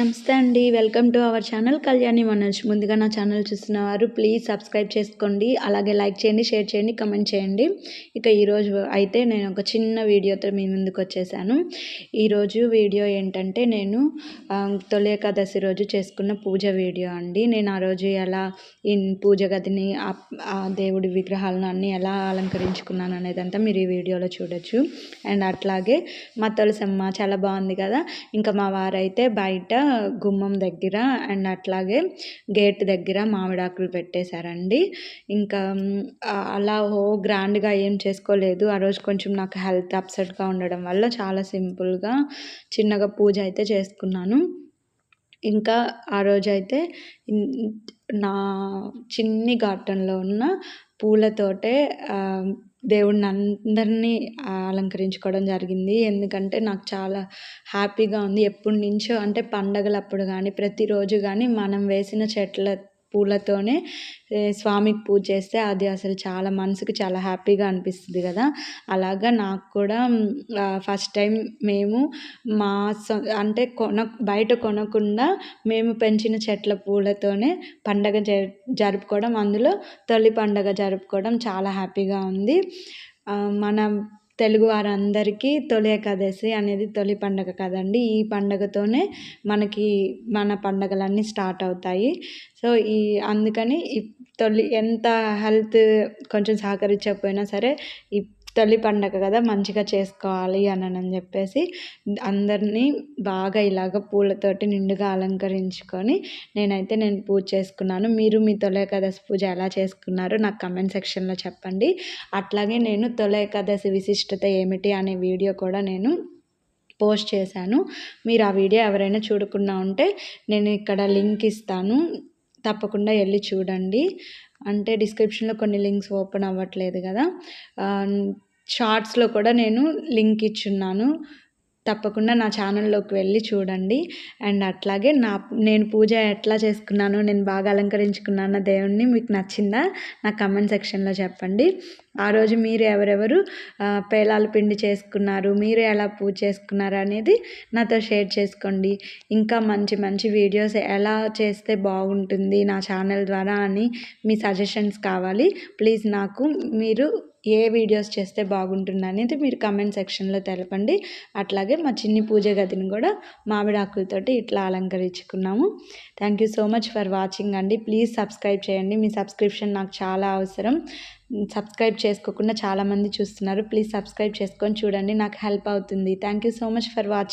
నమస్తే అండి. Welcome to our channel Kalyani Manoj. ముందుగా నా ఛానల్ చూస్తున్నవారు ప్లీజ్ సబ్స్క్రైబ్ చేసుకోండి. అలాగే లైక్ చేయండి షేర్ చేయండి కమెంట్ చేయండి. ఇక ఈరోజు అయితే నేను ఒక చిన్న వీడియోతో మీ ముందుకు వచ్చేసాను. ఈరోజు వీడియో ఏంటంటే నేను తొలి ఏకాదశి రోజు చేసుకున్న పూజ వీడియో అండి. నేను ఆ రోజు ఎలా పూజ గదిని ఆ దేవుడి విగ్రహాలను అన్నీ ఎలా అలంకరించుకున్నాను అనేదంతా మీరు ఈ వీడియోలో చూడొచ్చు. అండ్ అట్లాగే మా తులసమ్మ చాలా బాగుంది కదా. ఇంకా మా వారైతే బయట గుమ్మం దగ్గర అండ్ అట్లాగే గేట్ దగ్గర మామిడాకులు పెట్టేశారండి. ఇంకా అలా ఓ గ్రాండ్గా ఏం చేసుకోలేదు. ఆ రోజు కొంచెం నాకు హెల్త్ అప్సెట్గా ఉండడం వల్ల చాలా సింపుల్గా చిన్నగా పూజ అయితే చేసుకున్నాను. ఇంకా ఆ రోజైతే నా చిన్ని గార్డెన్లో ఉన్న పూలతోటే దేవుడిని అందరినీ అలంకరించుకోవడం జరిగింది. ఎందుకంటే నాకు చాలా హ్యాపీగా ఉంది. ఎప్పటి నుంచో అంటే పండగలప్పుడు కానీ ప్రతిరోజు కానీ మనం వేసిన చెట్ల పూలతోనే స్వామికి పూజ చేస్తే అది అసలు చాలా మనసుకు చాలా హ్యాపీగా అనిపిస్తుంది కదా. అలాగా నాకు కూడా ఫస్ట్ టైం మేము మా అంటే కొన బయట కొనకుండా మేము పెంచిన చెట్ల పూలతోనే పండగ జరుపుకోవడం అందులో తొలి పండగ జరుపుకోవడం చాలా హ్యాపీగా ఉంది. మన తెలుగు వారందరికీ తొలి ఏకాదశి అనేది తొలి పండగ కదండి. ఈ పండగతోనే మనకి మన పండగలన్నీ స్టార్ట్ అవుతాయి. సో ఈ అందుకని ఈ తొలి ఎంత హెల్త్ కొంచెం సహకరించకపోయినా సరే ఈ తొలి పండగ కదా మంచిగా చేసుకోవాలి అని అని చెప్పేసి అందరినీ బాగా ఇలాగ పూలతోటి నిండుగా అలంకరించుకొని నేనైతే నేను పూజ చేసుకున్నాను. మీరు మీ తొలి ఏకాదశి పూజ ఎలా చేసుకున్నారో నాకు కమెంట్ సెక్షన్లో చెప్పండి. అట్లాగే నేను తొలి ఏకాదశి విశిష్టత ఏమిటి అనే వీడియో కూడా నేను పోస్ట్ చేశాను. మీరు ఆ వీడియో ఎవరైనా చూడకుండా ఉంటే నేను ఇక్కడ లింక్ ఇస్తాను. తప్పకుండా వెళ్ళి చూడండి. అంటే డిస్క్రిప్షన్లో కొన్ని లింక్స్ ఓపెన్ అవ్వట్లేదు కదా. షార్ట్స్లో కూడా నేను లింక్ ఇచ్చున్నాను. తప్పకుండా నా ఛానల్లోకి వెళ్ళి చూడండి. అండ్ అట్లాగే నా నేను పూజ ఎట్లా చేసుకున్నాను నేను బాగా అలంకరించుకున్నాను దేవుణ్ణి మీకు నచ్చిందా నా కమెంట్ సెక్షన్లో చెప్పండి. ఆ రోజు మీరు ఎవరెవరు పేలాల పిండి చేసుకున్నారు మీరు ఎలా పూజ చేసుకున్నారు అనేది నాతో షేర్ చేసుకోండి. ఇంకా మంచి మంచి వీడియోస్ ఎలా చేస్తే బాగుంటుంది నా ఛానల్ ద్వారా అని మీ సజెషన్స్ కావాలి. ప్లీజ్ నాకు మీరు ఏ వీడియోస్ చేస్తే బాగుంటుంది అనేది మీరు కమెంట్ సెక్షన్లో తెలపండి. అట్లాగే మా చిన్ని పూజ గదిని కూడా మామిడి ఆకులతోటి ఇట్లా అలంకరించుకున్నాము. Thank you so much for watching అండి. ప్లీజ్ సబ్స్క్రైబ్ చేయండి. మీ సబ్స్క్రిప్షన్ నాకు చాలా అవసరం. సబ్స్క్రైబ్ చేసుకోకుండా చాలామంది చూస్తున్నారు. ప్లీజ్ సబ్స్క్రైబ్ చేసుకొని చూడండి. నాకు హెల్ప్ అవుతుంది. Thank you so much for watching